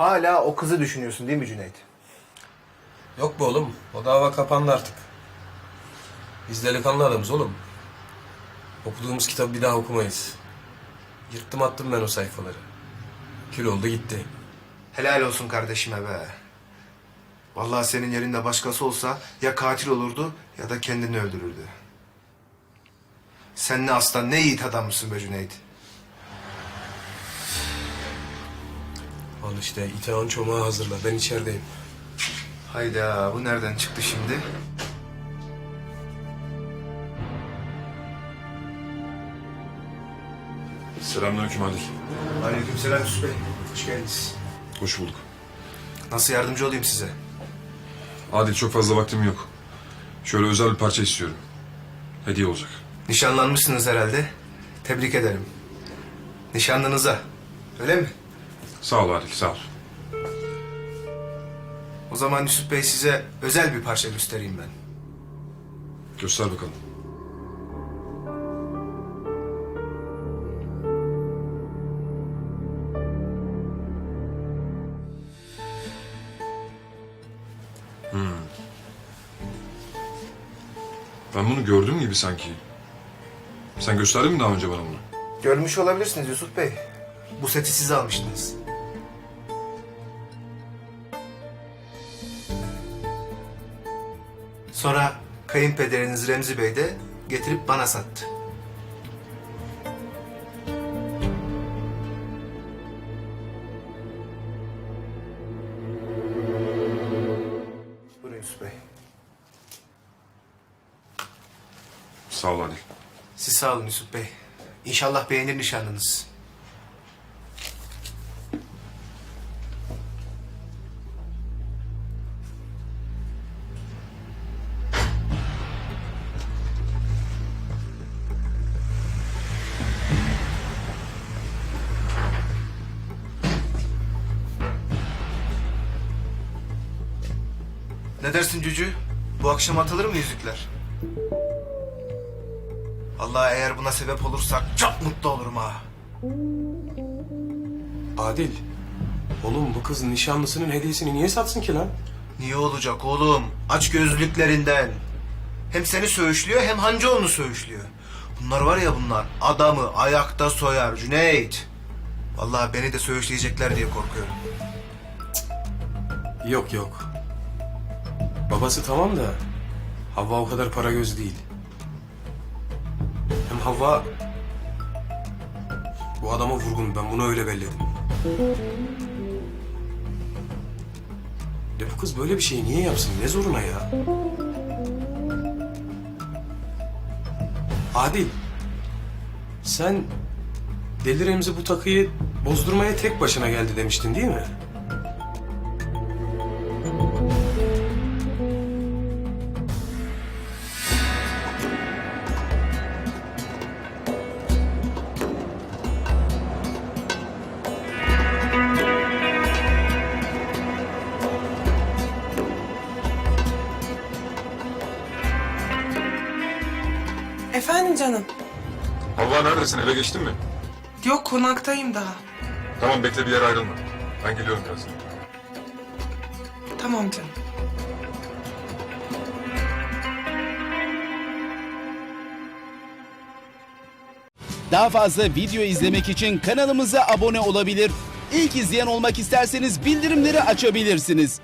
Hala o kızı düşünüyorsun değil mi Cüneyt? Yok be oğlum. O dava kapandı artık. Biz delikanlı adamız oğlum. Okuduğumuz kitabı bir daha okumayız. Yırttım attım ben o sayfaları. Kül oldu gitti. Helal olsun kardeşime be. Vallahi senin yerinde başkası olsa ya katil olurdu ya da kendini öldürürdü. Sen ne aslan ne yiğit adammışsın be Cüneyt. İşte iteğin çomağı hazırla. Ben içerideyim. Hayda bu nereden çıktı şimdi? Selamünaleyküm Adil. Aleykümselam Yusuf Bey. Hoş geldiniz. Hoş bulduk. Nasıl yardımcı olayım size? Adil çok fazla vaktim yok. Şöyle özel bir parça istiyorum. Hediye olacak. Nişanlanmışsınız herhalde. Tebrik ederim. Nişanlınıza. Öyle mi? Sağ ol Adil, sağ ol. O zaman Yusuf Bey size özel bir parça göstereyim ben. Göster bakalım. Hmm. Ben bunu gördüm gibi sanki. Sen gösterdin mi daha önce bana bunu? Görmüş olabilirsiniz Yusuf Bey. Bu seti siz almıştınız. Sonra kayınpederiniz Remzi Bey de getirip bana sattı. Buyurun Yusuf Bey. Sağ ol Adil. Siz sağ olun Yusuf Bey. İnşallah beğenir nişanlınız. Ne dersin Cücü? Bu akşam atılır mı yüzükler? Allah eğer buna sebep olursak çok mutlu olurum ha. Adil. Oğlum bu kız nişanlısının hediyesini niye satsın ki lan? Niye olacak oğlum? Aç gözlüklerinden. Hem seni söğüşlüyor hem Hancıoğlu'nu söğüşlüyor. Bunlar var ya bunlar adamı ayakta soyar Cüneyt. Vallahi beni de söğüşleyecekler diye korkuyorum. Yok yok. Babası tamam da Havva o kadar para göz değil. Hem Havva bu adama vurgun. Ben bunu öyle belledim. De bu kız böyle bir şeyi niye yapsın? Ne zoruna ya? Adil. Sen Deli Remzi bu takıyı bozdurmaya tek başına geldi demiştin değil mi? Efendim canım. Havva neredesin? Eve geçtin mi? Yok konaktayım daha. Tamam bekle bir yere ayrılma. Ben geliyorum birazdan. Tamam canım. Daha fazla video izlemek için kanalımıza abone olabilir. İlk izleyen olmak isterseniz bildirimleri açabilirsiniz.